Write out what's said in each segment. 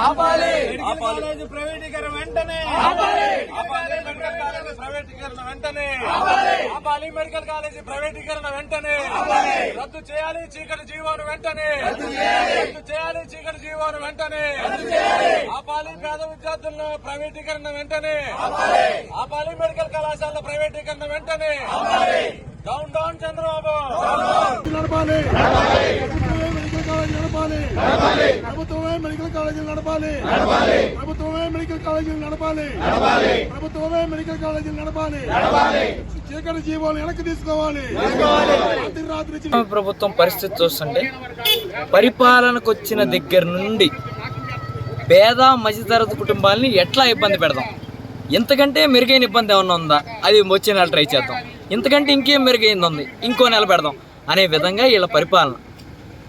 Medical college ప్రైవేటీకరణ వెంటనే. Medical college ప్రైవేటీకరణ వెంటనే. ఆపాలి. మెడికల్ కాలేజ్ ప్రైవేటీకరణ వెంటనే. రద్దు చేయాలి చీకటి జీవోను వెంటనే. రద్దు చేయాలి. చీకటి జీవోను వెంటనే. ఆపాలి పేద విద్యార్థులను ప్రైవేటీకరణ వెంటనే. ఆపాలి. మెడికల్ కళాశాల ప్రైవేటీకరణ వెంటనే. Down down Chandrababu. నడపాలి. నడపాలి. ప్రభుత్వమే మెడికల్ కాలేజీలు నడపాలి. ప్రభుత్వమే మెడికల్ కాలేజీలు నడపాలి. ప్రభుత్వమే మెడికల్ కాలేజీలు నడపాలి. చీకటి జీవాలు వెనక్కి తీసుకోవాలి. ప్రభుత్వం పరిస్థితి చూస్తుంటే పరిపాలనకు వచ్చిన దగ్గర నుండి పేద మధ్యతరగతి కుటుంబాలని ఎట్లా ఇబ్బంది పెడదాం? ఇంతకంటే మెరుగైన ఇబ్బంది ఏమన్నా ఉందా? అది వచ్చే నెల ట్రై చేద్దాం. ఇంతకంటే ఇంకేం మెరుగైంది ఉంది? ఇంకో నెల పెడదాం. అనే విధంగా వీళ్ళ పరిపాలన.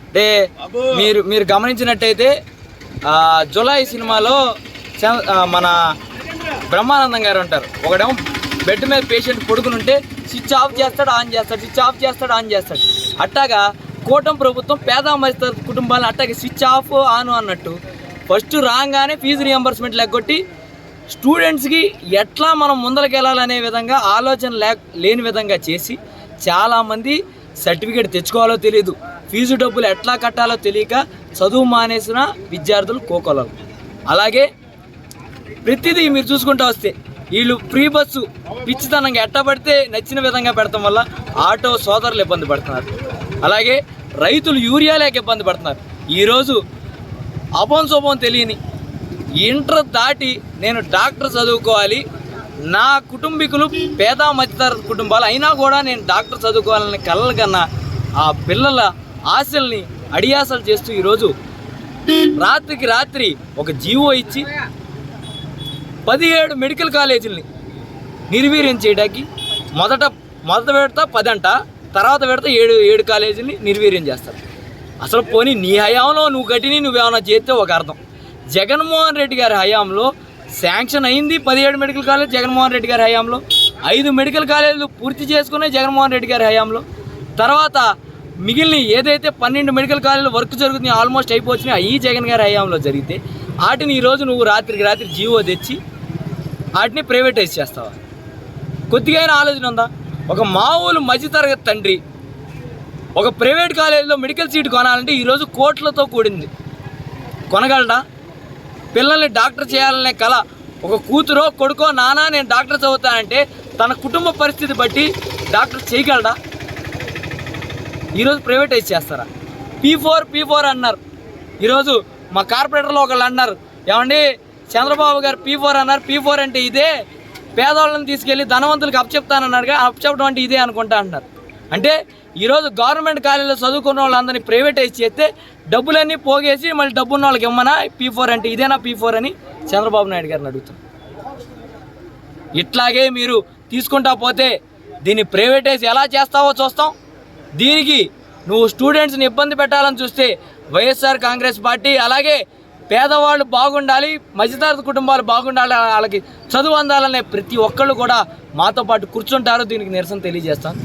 అంటే మీరు మీరు గమనించినట్టయితే జులై సినిమాలో చ- మన బ్రహ్మానందం గారు ఉంటారు. ఒకడేమో బెడ్ మీద పేషెంట్ పడుకునుంటే స్విచ్ ఆఫ్ చేస్తాడు ఆన్ చేస్తాడు స్విచ్ ఆఫ్ చేస్తాడు ఆన్ చేస్తాడు. అట్టాగా కూటమి ప్రభుత్వం పేద మధ్య కుటుంబాలను అట్టాగే స్విచ్ ఆఫ్ ఆన్ అన్నట్టు ఫస్ట్ రాగానే ఫీజు రియంబర్స్మెంట్ లెగ్గొట్టి స్టూడెంట్స్కి ఎట్లా మనం ముందరకెళ్ళాలనే విధంగా ఆలోచన లేక లేని విధంగా చేసి చాలామంది సర్టిఫికేట్ తెచ్చుకోవాలో తెలియదు ఫీజు డబ్బులు ఎట్లా కట్టాలో తెలియక చదువు మానేసిన విద్యార్థులు కోకొలలు. అలాగే ప్రతిదీ మీరు చూసుకుంటూ వస్తే వీళ్ళు ఫ్రీ బస్సు పిచ్చితనంగా ఎట్టబడితే నచ్చిన విధంగా పెడతాం వల్ల ఆటో సోదరులు ఇబ్బంది పడుతున్నారు. అలాగే రైతులు యూరియా లేక ఇబ్బంది పడుతున్నారు. ఈరోజు అపం శుభం తెలియని ఇంటర్ దాటి నేను డాక్టర్ చదువుకోవాలి. నా కుటుంబీకులు పేద మధ్యతరగతి కుటుంబాలు అయినా కూడా నేను డాక్టర్ చదువుకోవాలని కలలు కన్నా ఆ పిల్లల ఆశల్ని అడియాసలు చేస్తూ ఈరోజు రాత్రికి రాత్రి ఒక జీవో ఇచ్చి పదిహేడు మెడికల్ కాలేజీలని నిర్వీర్యం చేయడానికి మొదట మొదట విడత పది అంట తర్వాత విడత ఏడు ఏడు కాలేజీని నిర్వీర్యం చేస్తారు. అసలు పోనీ నీ హయాంలో నువ్వు కట్టిని నువ్వేమైనా చేస్తే ఒక అర్థం. జగన్మోహన్ రెడ్డి గారి హయాంలో శాంక్షన్ అయింది పదిహేడు మెడికల్ కాలేజ్ జగన్మోహన్ రెడ్డి గారి హయాంలో. ఐదు మెడికల్ కాలేజీలు పూర్తి చేసుకునే జగన్మోహన్ రెడ్డి గారి హయాంలో. తర్వాత మిగిలిన ఏదైతే పన్నెండు మెడికల్ కాలేజీలు వర్క్ జరుగుతుంది ఆల్మోస్ట్ అయిపోతున్నాయి ఈ జగన్ గారి హయాంలో జరిగితే వాటిని ఈరోజు నువ్వు రాత్రికి రాత్రి జీవో తెచ్చి వాటిని ప్రైవేటైజ్ చేస్తావా? కొద్దిగా ఆలోచన ఉందా? ఒక మామూలు మధ్యతరగతి తండ్రి ఒక ప్రైవేట్ కాలేజీలో మెడికల్ సీట్ కొనాలంటే ఈరోజు కోట్లతో కూడింది. కొనగలడా? పిల్లల్ని డాక్టర్ చేయాలనే కళ ఒక కూతురో కొడుకో నానా నేను డాక్టర్ చదువుతానంటే తన కుటుంబ పరిస్థితి బట్టి డాక్టర్ చేయగలడా? ఈరోజు ప్రైవేటైజ్ చేస్తారా? పీ ఫోర్ పీ ఫోర్ అన్నారు. ఈరోజు మా కార్పొరేటర్లో ఒకళ్ళు అన్నారు. ఏమండి చంద్రబాబు గారు పీ ఫోర్ అన్నారు. పీ ఫోర్ అంటే ఇదే. పేదవాళ్ళని తీసుకెళ్ళి ధనవంతులకు అప్పచెప్తానన్నారుగా అప్పచెప్పడం అంటే ఇదే అనుకుంటా అన్నారు అంటే ఈరోజు గవర్నమెంట్ కాలేజీలో చదువుకున్న వాళ్ళందరినీ ప్రైవేటైజ్ చేస్తే డబ్బులన్నీ పోగేసి మళ్ళీ డబ్బున్న వాళ్ళకి ఇమ్మనా? పీ ఫోర్ అంటే ఇదేనా పీ ఫోర్ అని చంద్రబాబు నాయుడు గారిని అడుగుతాం ఇట్లాగే మీరు తీసుకుంటా పోతే దీన్ని ప్రైవేటైజ్ ఎలా చేస్తావో చూస్తాం. దీనికి నువ్వు స్టూడెంట్స్ని ఇబ్బంది పెట్టాలని చూస్తే వైఎస్ఆర్ కాంగ్రెస్ పార్టీ అలాగే పేదవాళ్ళు బాగుండాలి మధ్యతరగతి కుటుంబాలు బాగుండాలి వాళ్ళకి చదువు అందాలనే ప్రతి ఒక్కళ్ళు కూడా మాతో పాటు కూర్చుంటారు. దీనికి నిరసన తెలియజేస్తాం